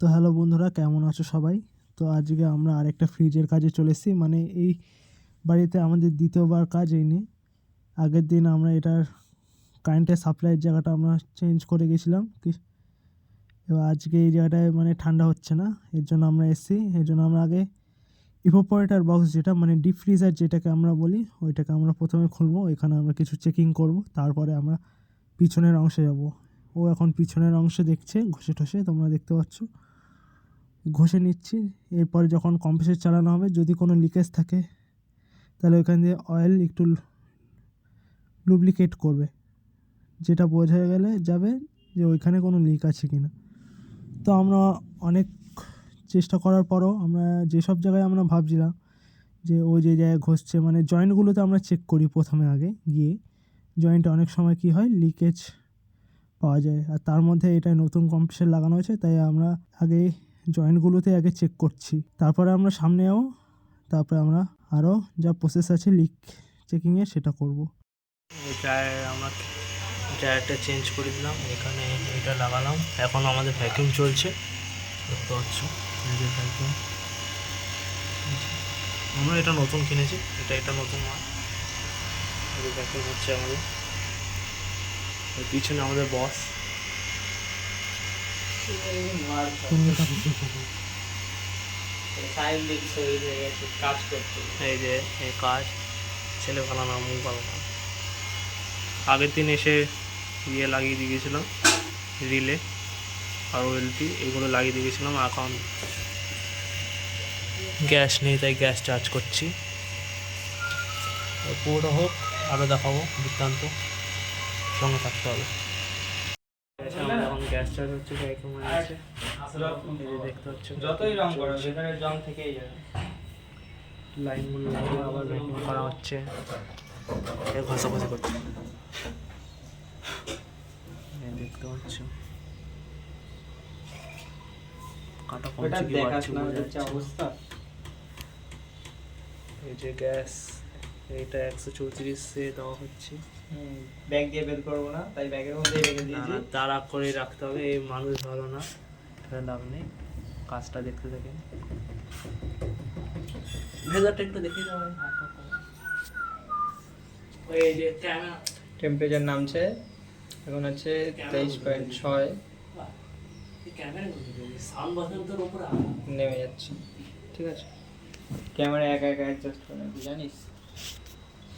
তো হ্যালো বন্ধুরা, কেমন আছো সবাই? তো আজকে আমরা আরেকটা ফ্রিজের কাজে চলে এসেছি। মানে এই বাড়িতে আমাদের দ্বিতীয়বার কাজ এই নিয়ে। আগের দিন আমরা এটার কারেন্টের সাপ্লাইয়ের জায়গাটা আমরা চেঞ্জ করে গেছিলাম, কি? এবার আজকে এই জায়গাটায় মানে ঠান্ডা হচ্ছে না, এর জন্য আমরা এসেছি। এর জন্য আমরা আগে ইভোপরেটার বক্স যেটা মানে ডিপ ফ্রিজার যেটাকে আমরা বলি, ওইটাকে আমরা প্রথমে খুলবো। এখানে আমরা কিছু চেকিং করব, তারপরে আমরা পিছনের অংশে যাব। ও এখন পিছনের অংশে দেখছে, ঘষে ঠসে তোমরা দেখতে পাচ্ছ। ঘষে নিচ্ছি। এরপরে যখন কম্প্রেসার চালানো হবে, যদি কোনো লিকেজ থাকে, তাহলে ওইখান দিয়ে অয়েল একটু লুব্লিকেট করবে। যেটা বোঝা গেলে যাবে যে ওইখানে কোনো লিক আছে কি না তো আমরা অনেক চেষ্টা করার পরও আমরা যেসব জায়গায় আমরা ভাবছিলাম যে ওই যে জায়গায় ঘষছে মানে জয়েন্টগুলোতে আমরা চেক করি প্রথমে আগে, গিয়ে। জয়েন্টে অনেক সময় কি হয় লিকেজ পাওয়া যায়। আর তার মধ্যে এটা নতুন কম্প্রেসার লাগানো হয়েছে, তাই আমরা আগে জয়েন্টগুলোতে আগে চেক করছি। তারপরে আমরা সামনে যাব তারপরে আমরা আরও যা প্রসেস আছে লিক চেকিংয়ে সেটা করব। টায়ার আমরা টায়ারটা চেঞ্জ করে দিলাম, এখানে এটা লাগালাম। এখন আমাদের ভ্যাকিউম চলছে। দেখতে পাচ্ছ যে ভ্যাকিউম আমরা এটা নতুন কিনেছি, এটা এটা নতুন এই ভ্যাকিউম হচ্ছে আমাদের। পিছনে আমাদের বস এই যে কাজ ছেলে ভালো না মুখ ভালো না আগের দিন এসে ইয়ে লাগিয়ে দিয়ে রিলে আর ওয়েলটি এগুলো লাগিয়ে দিয়ে গেছিলাম এখন গ্যাস নেই, তাই গ্যাস চার্জ করছি। পুরোটা হোক আরও দেখাবো, বৃত্তান্ত। সঙ্গে থাকতে হবে। গ্যাস চার্জ হচ্ছে ভ্যাকুম আছে দেখতে পাচ্ছ যতই রং করো ভেতরে জং থেকেই যাবে লাইনগুলো লাগিয়ে আবার ভ্যাকুম করা হচ্ছে। এ ঘষাঘষি করছে দেখতে পাচ্ছ। কাটা কমছে কি। অবস্থা। এই যে গ্যাস এইটা একশো চৌত্রিশে দেওয়া হচ্ছে। ব্যাগ দিয়ে বের করব না তাই ব্যাগের মধ্যে রেখে দিয়েছি। তাড়া করে রাখতে হবে এই মানুষ ভালো না। এটা লাভ নেই কাজটা দেখতে থাকেন। ভেজারটা একটু দেখে দাও ভাই, ওই যে ক্যামেরা। টেম্পারেচার নামছে এখন আছে তেইশ পয়েন্ট ছয়। নেমে যাচ্ছে। ঠিক আছে। ক্যামেরা একা একা অ্যাডজাস্ট করে জানিস?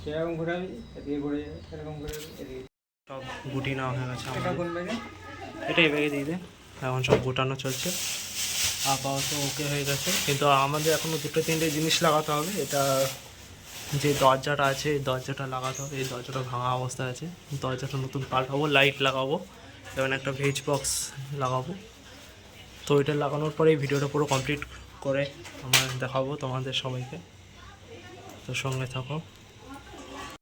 সেরকম ঘোরাবি এদিকে ঘুরে যাবে সেরকম ঘোরাবি এদিকে সব গুটি নেওয়া হয়ে গেছে এটা কোন ব্যাগে এটা এই ব্যাগে দিয়ে এখন সব গোটানো চলছে। আপাতত ওকে হয়ে গেছে। কিন্তু আমাদের এখনও দুটো তিনটে জিনিস লাগাতে হবে। এটা যে দরজাটা আছে এই দরজাটা লাগাতে হবে। এই দরজাটা ভাঙা অবস্থায় আছে। দরজাটা নতুন পাল্টাবো লাইট লাগাবো। এবং একটা ভেজ বক্স লাগাবো। তো এটা লাগানোর পরে এই ভিডিওটা পুরো কমপ্লিট করে আমরা দেখাবো তোমাদের সবাইকে। তো সঙ্গে থাকো।